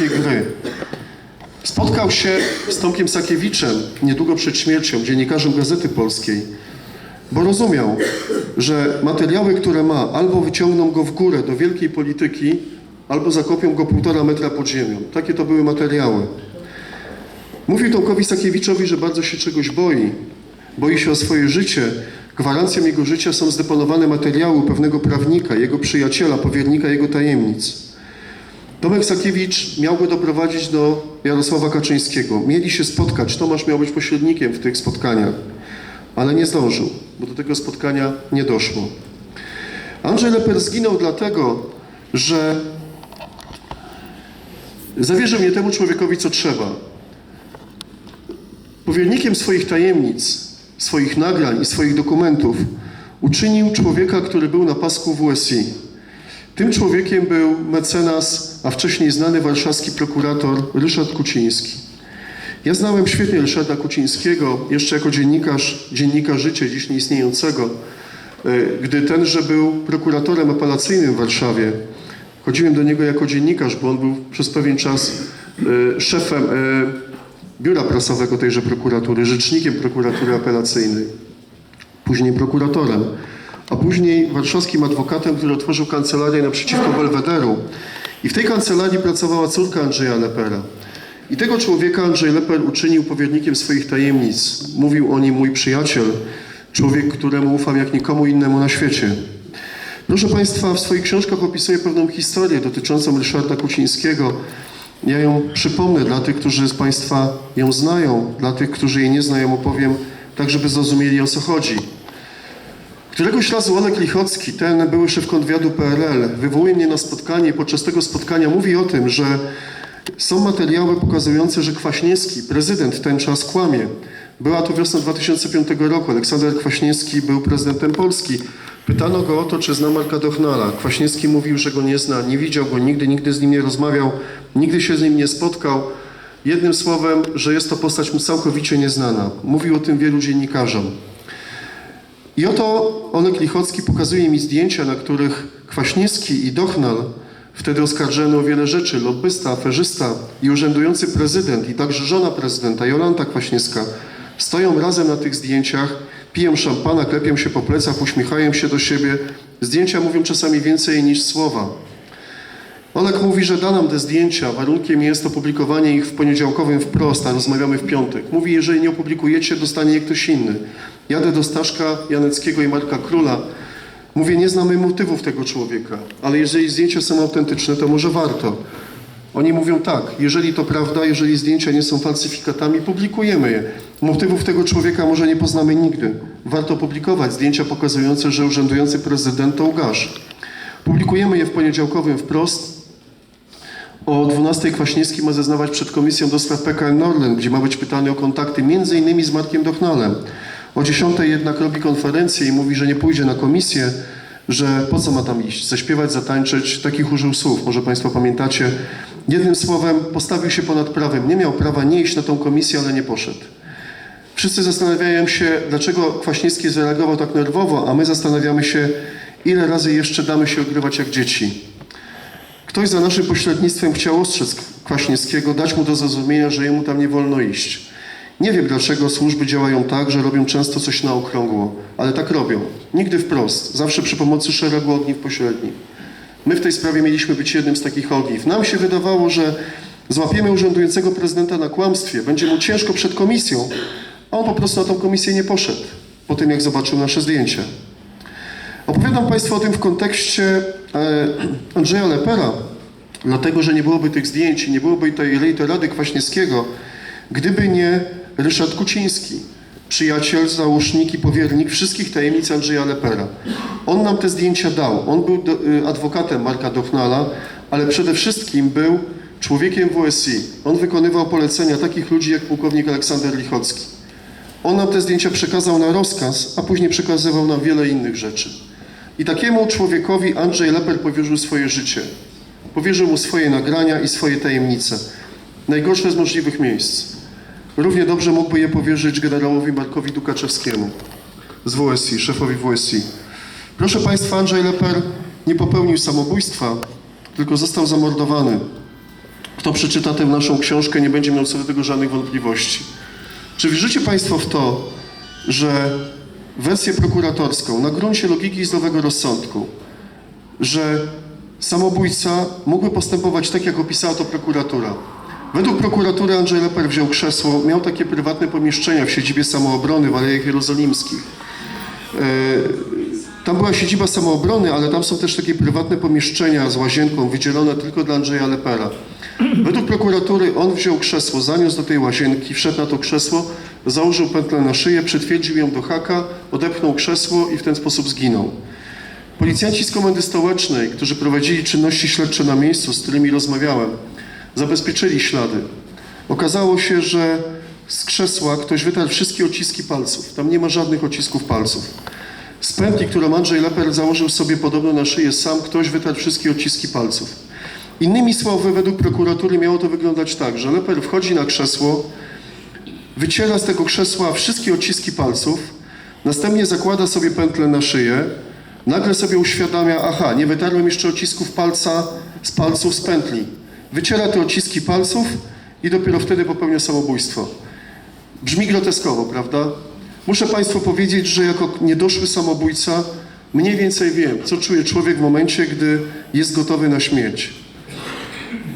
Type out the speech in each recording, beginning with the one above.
wielkiej gry. Spotkał się z Tomkiem Sakiewiczem niedługo przed śmiercią, dziennikarzem Gazety Polskiej, bo rozumiał, że materiały, które ma, albo wyciągną go w górę do wielkiej polityki, albo zakopią go półtora metra pod ziemią. Takie to były materiały. Mówił Tomkowi Sakiewiczowi, że bardzo się czegoś boi. Boi się o swoje życie. Gwarancją jego życia są zdeponowane materiały pewnego prawnika, jego przyjaciela, powiernika jego tajemnic. Tomek Sakiewicz miał go doprowadzić do Jarosława Kaczyńskiego. Mieli się spotkać. Tomasz miał być pośrednikiem w tych spotkaniach, ale nie zdążył, bo do tego spotkania nie doszło. Andrzej Leper zginął dlatego, że zawierzył nie temu człowiekowi, co trzeba. Powiernikiem swoich tajemnic, swoich nagrań i swoich dokumentów uczynił człowieka, który był na pasku WSI. Tym człowiekiem był mecenas, a wcześniej znany warszawski prokurator Ryszard Kuciński. Ja znałem świetnie Ryszarda Kucińskiego, jeszcze jako dziennikarz Dziennika Życia, dziś nieistniejącego, e, gdy tenże był prokuratorem apelacyjnym w Warszawie. Chodziłem do niego jako dziennikarz, bo on był przez pewien czas e, szefem e, biura prasowego tejże prokuratury, rzecznikiem prokuratury apelacyjnej, później prokuratorem, a później warszawskim adwokatem, który otworzył kancelarię naprzeciwko Belwederu. I w tej kancelarii pracowała córka Andrzeja Lepera. I tego człowieka Andrzej Leper uczynił powiernikiem swoich tajemnic. Mówił o nim mój przyjaciel, człowiek, któremu ufam jak nikomu innemu na świecie. Proszę Państwa, w swoich książkach opisuję pewną historię dotyczącą Ryszarda Kucińskiego. Ja ją przypomnę dla tych, którzy z Państwa ją znają, dla tych, którzy jej nie znają, opowiem tak, żeby zrozumieli o co chodzi. Któregoś razu Olek Lichocki, ten były szef konwiadu PRL, wywołuje mnie na spotkanie i podczas tego spotkania mówi o tym, że są materiały pokazujące, że Kwaśniewski, prezydent ten czas kłamie. Była to wiosna 2005 roku. Aleksander Kwaśniewski był prezydentem Polski. Pytano go o to, czy zna Marka Dochnala. Kwaśniewski mówił, że go nie zna, nie widział go nigdy, nigdy z nim nie rozmawiał, nigdy się z nim nie spotkał. Jednym słowem, że jest to postać mu całkowicie nieznana. Mówił o tym wielu dziennikarzom. I oto Oleg Lichocki pokazuje mi zdjęcia, na których Kwaśniewski i Dochnal, wtedy oskarżony o wiele rzeczy, lobbysta, aferzysta i urzędujący prezydent i także żona prezydenta, Jolanta Kwaśniewska, stoją razem na tych zdjęciach, piją szampana, klepią się po plecach, uśmiechają się do siebie. Zdjęcia mówią czasami więcej niż słowa. Olek mówi, że da nam te zdjęcia. Warunkiem jest opublikowanie ich w poniedziałkowym wprost, a rozmawiamy w piątek. Mówi, jeżeli nie opublikujecie, dostanie je ktoś inny. Jadę do Staszka Janeckiego i Marka Króla. Mówię, nie znamy motywów tego człowieka, ale jeżeli zdjęcia są autentyczne, to może warto. Oni mówią tak, jeżeli to prawda, jeżeli zdjęcia nie są falsyfikatami, publikujemy je. Motywów tego człowieka może nie poznamy nigdy. Warto publikować zdjęcia pokazujące, że urzędujący prezydent to łgarz. Publikujemy je w poniedziałkowym wprost. O 12 Kwaśniewski ma zeznawać przed Komisją do spraw PKN Norland, gdzie ma być pytany o kontakty innymi z Markiem Dochnalem. O 10 jednak robi konferencję i mówi, że nie pójdzie na komisję, że po co ma tam iść, zaśpiewać, zatańczyć, takich użył słów, może Państwo pamiętacie. Jednym słowem postawił się ponad prawem, nie miał prawa nie iść na tą komisję, ale nie poszedł. Wszyscy zastanawiają się, dlaczego Kwaśniewski zareagował tak nerwowo, a my zastanawiamy się, ile razy jeszcze damy się ogrywać jak dzieci. Ktoś za naszym pośrednictwem chciał ostrzec Kwaśniewskiego, dać mu do zrozumienia, że jemu tam nie wolno iść. Nie wiem, dlaczego służby działają tak, że robią często coś na okrągło, ale tak robią. Nigdy wprost, zawsze przy pomocy szeregu ogniw pośrednich. My w tej sprawie mieliśmy być jednym z takich ogniw. Nam się wydawało, że złapiemy urzędującego prezydenta na kłamstwie, będzie mu ciężko przed komisją, a on po prostu na tą komisję nie poszedł, po tym jak zobaczył nasze zdjęcia. Opowiadam Państwu o tym w kontekście e, Andrzeja Lepera, dlatego, że nie byłoby tych zdjęć nie byłoby tej reiterady Kwaśniewskiego, gdyby nie Ryszard Kuciński, przyjaciel, załóżnik i powiernik wszystkich tajemnic Andrzeja Lepera. On nam te zdjęcia dał. On był y, adwokatem Marka Dochnala, ale przede wszystkim był człowiekiem WSI. On wykonywał polecenia takich ludzi jak pułkownik Aleksander Lichocki. On nam te zdjęcia przekazał na rozkaz, a później przekazywał nam wiele innych rzeczy. I takiemu człowiekowi Andrzej Leper powierzył swoje życie. Powierzył mu swoje nagrania i swoje tajemnice. Najgorsze z możliwych miejsc. Równie dobrze mógłby je powierzyć generałowi Markowi Dukaczewskiemu z WSI, szefowi WSI. Proszę Państwa, Andrzej Leper nie popełnił samobójstwa, tylko został zamordowany. Kto przeczyta tę naszą książkę, nie będzie miał co do tego żadnych wątpliwości. Czy wierzycie Państwo w to, że wersję prokuratorską na gruncie logiki i zdrowego rozsądku, że samobójca mógłby postępować tak, jak opisała to prokuratura? Według prokuratury Andrzej Leper wziął krzesło, miał takie prywatne pomieszczenia w siedzibie samoobrony w Alejach Jerozolimskich. Tam była siedziba samoobrony, ale tam są też takie prywatne pomieszczenia z łazienką wydzielone tylko dla Andrzeja Lepera. Według prokuratury on wziął krzesło, zaniósł do tej łazienki, wszedł na to krzesło, założył pętlę na szyję, przytwierdził ją do haka, odepchnął krzesło i w ten sposób zginął. Policjanci z komendy stołecznej, którzy prowadzili czynności śledcze na miejscu, z którymi rozmawiałem, zabezpieczyli ślady. Okazało się, że z krzesła ktoś wytarł wszystkie odciski palców. Tam nie ma żadnych odcisków palców. Z pętli, którą Andrzej Leper założył sobie podobno na szyję sam, ktoś wytarł wszystkie odciski palców. Innymi słowy, według prokuratury miało to wyglądać tak, że Leper wchodzi na krzesło, wyciera z tego krzesła wszystkie odciski palców, następnie zakłada sobie pętlę na szyję, nagle sobie uświadamia, aha, nie wytarłem jeszcze odcisków palca z palców z pętli. Wyciera te odciski palców i dopiero wtedy popełnia samobójstwo. Brzmi groteskowo, prawda? Muszę Państwu powiedzieć, że jako niedoszły samobójca mniej więcej wiem, co czuje człowiek w momencie, gdy jest gotowy na śmierć.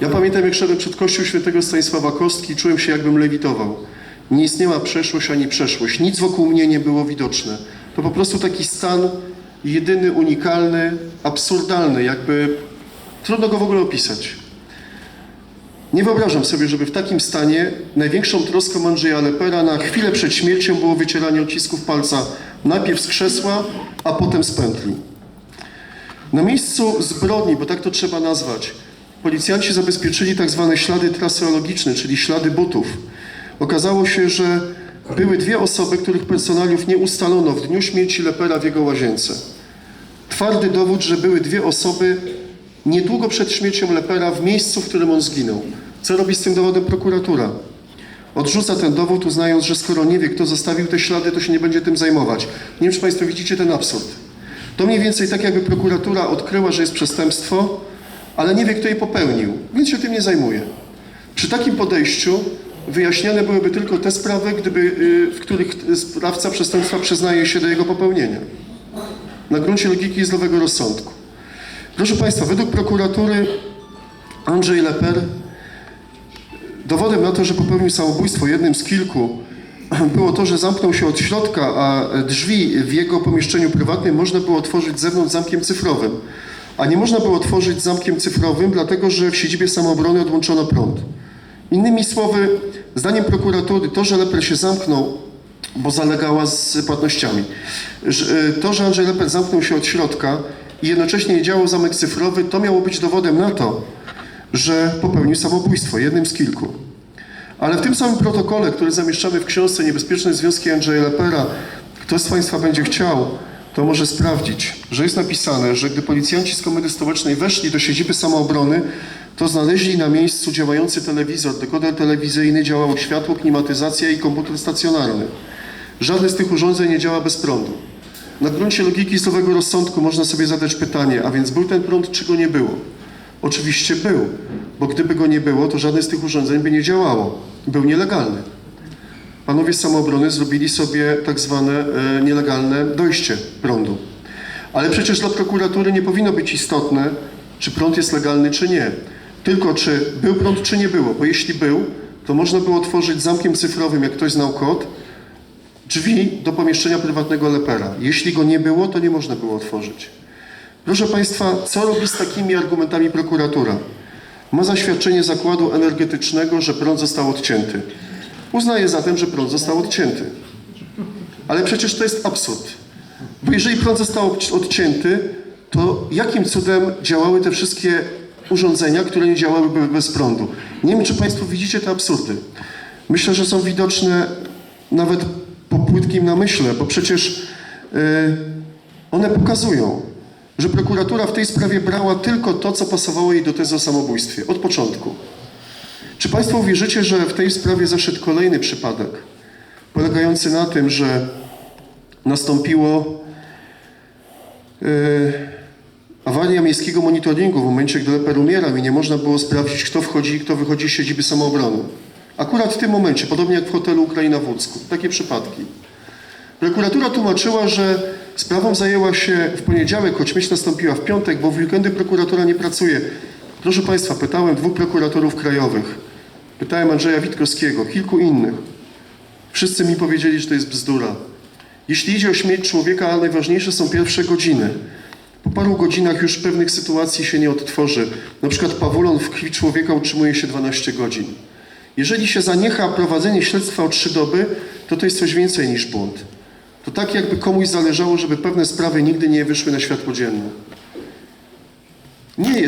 Ja pamiętam, jak szedłem przed kościół świętego Stanisława Kostki, czułem się, jakbym lewitował. Nie istniała przeszłość ani przeszłość. Nic wokół mnie nie było widoczne. To po prostu taki stan jedyny, unikalny, absurdalny, jakby trudno go w ogóle opisać. Nie wyobrażam sobie, żeby w takim stanie największą troską Andrzeja Lepera na chwilę przed śmiercią było wycieranie odcisków palca najpierw z krzesła, a potem z pętli. Na miejscu zbrodni, bo tak to trzeba nazwać, policjanci zabezpieczyli tak zwane ślady traseologiczne, czyli ślady butów. Okazało się, że były dwie osoby, których personaliów nie ustalono w dniu śmierci Lepera w jego łazience. Twardy dowód, że były dwie osoby niedługo przed śmiercią Lepera w miejscu, w którym on zginął. Co robi z tym dowodem prokuratura? Odrzuca ten dowód, uznając, że skoro nie wie, kto zostawił te ślady, to się nie będzie tym zajmować. Nie wiem, czy Państwo widzicie ten absurd. To mniej więcej tak, jakby prokuratura odkryła, że jest przestępstwo, ale nie wie, kto je popełnił, więc się tym nie zajmuje. Przy takim podejściu wyjaśniane byłyby tylko te sprawy, gdyby, y, w których sprawca przestępstwa przyznaje się do jego popełnienia. Na gruncie logiki zdrowego rozsądku. Proszę Państwa, według prokuratury Andrzej Leper dowodem na to, że popełnił samobójstwo, jednym z kilku, było to, że zamknął się od środka, a drzwi w jego pomieszczeniu prywatnym można było otworzyć zewnątrz zamkiem cyfrowym. A nie można było otworzyć zamkiem cyfrowym, dlatego że w siedzibie samoobrony odłączono prąd. Innymi słowy, zdaniem prokuratury, to, że Leper się zamknął, bo zalegała z płatnościami, że- to, że Andrzej Leper zamknął się od środka i jednocześnie nie działał zamek cyfrowy, to miało być dowodem na to, że popełnił samobójstwo, jednym z kilku. Ale w tym samym protokole, który zamieszczamy w książce Niebezpieczne Związki Andrzeja Lepera, kto z Państwa będzie chciał, to może sprawdzić, że jest napisane, że gdy policjanci z Komendy Stołecznej weszli do siedziby samoobrony, to znaleźli na miejscu działający telewizor, dekoder telewizyjny, działało światło, klimatyzacja i komputer stacjonarny. Żadne z tych urządzeń nie działa bez prądu. Na gruncie logiki zdrowego rozsądku można sobie zadać pytanie, a więc był ten prąd, czy go nie było? Oczywiście był, bo gdyby go nie było, to żadne z tych urządzeń by nie działało. Był nielegalny. Panowie z samoobrony zrobili sobie tak zwane e, nielegalne dojście prądu. Ale przecież dla prokuratury nie powinno być istotne, czy prąd jest legalny, czy nie. Tylko czy był prąd, czy nie było. Bo jeśli był, to można było otworzyć zamkiem cyfrowym, jak ktoś znał kod, drzwi do pomieszczenia prywatnego Lepera. Jeśli go nie było, to nie można było otworzyć. Proszę Państwa, co robi z takimi argumentami prokuratura? Ma zaświadczenie zakładu energetycznego, że prąd został odcięty. Uznaje zatem, że prąd został odcięty. Ale przecież to jest absurd. Bo jeżeli prąd został odci- odcięty, to jakim cudem działały te wszystkie urządzenia, które nie działałyby bez prądu? Nie wiem, czy Państwo widzicie te absurdy. Myślę, że są widoczne nawet po płytkim namyśle, bo przecież yy, one pokazują, że prokuratura w tej sprawie brała tylko to, co pasowało jej do tezy o samobójstwie, od początku. Czy Państwo uwierzycie, że w tej sprawie zaszedł kolejny przypadek, polegający na tym, że nastąpiło yy, awaria miejskiego monitoringu w momencie, gdy Leper umierał i nie można było sprawdzić, kto wchodzi i kto wychodzi z siedziby samoobrony. Akurat w tym momencie, podobnie jak w hotelu Ukraina w Łódzku. Takie przypadki. Prokuratura tłumaczyła, że sprawą zajęła się w poniedziałek, choć myśl nastąpiła w piątek, bo w weekendy prokuratura nie pracuje. Proszę Państwa, pytałem dwóch prokuratorów krajowych. Pytałem Andrzeja Witkowskiego, kilku innych. Wszyscy mi powiedzieli, że to jest bzdura. Jeśli idzie o śmierć człowieka, najważniejsze są pierwsze godziny. Po paru godzinach już pewnych sytuacji się nie odtworzy. Na przykład pawulon w krwi człowieka utrzymuje się 12 godzin. Jeżeli się zaniecha prowadzenie śledztwa o trzy doby, to to jest coś więcej niż błąd. To tak jakby komuś zależało, żeby pewne sprawy nigdy nie wyszły na światło dzienne. Nie jest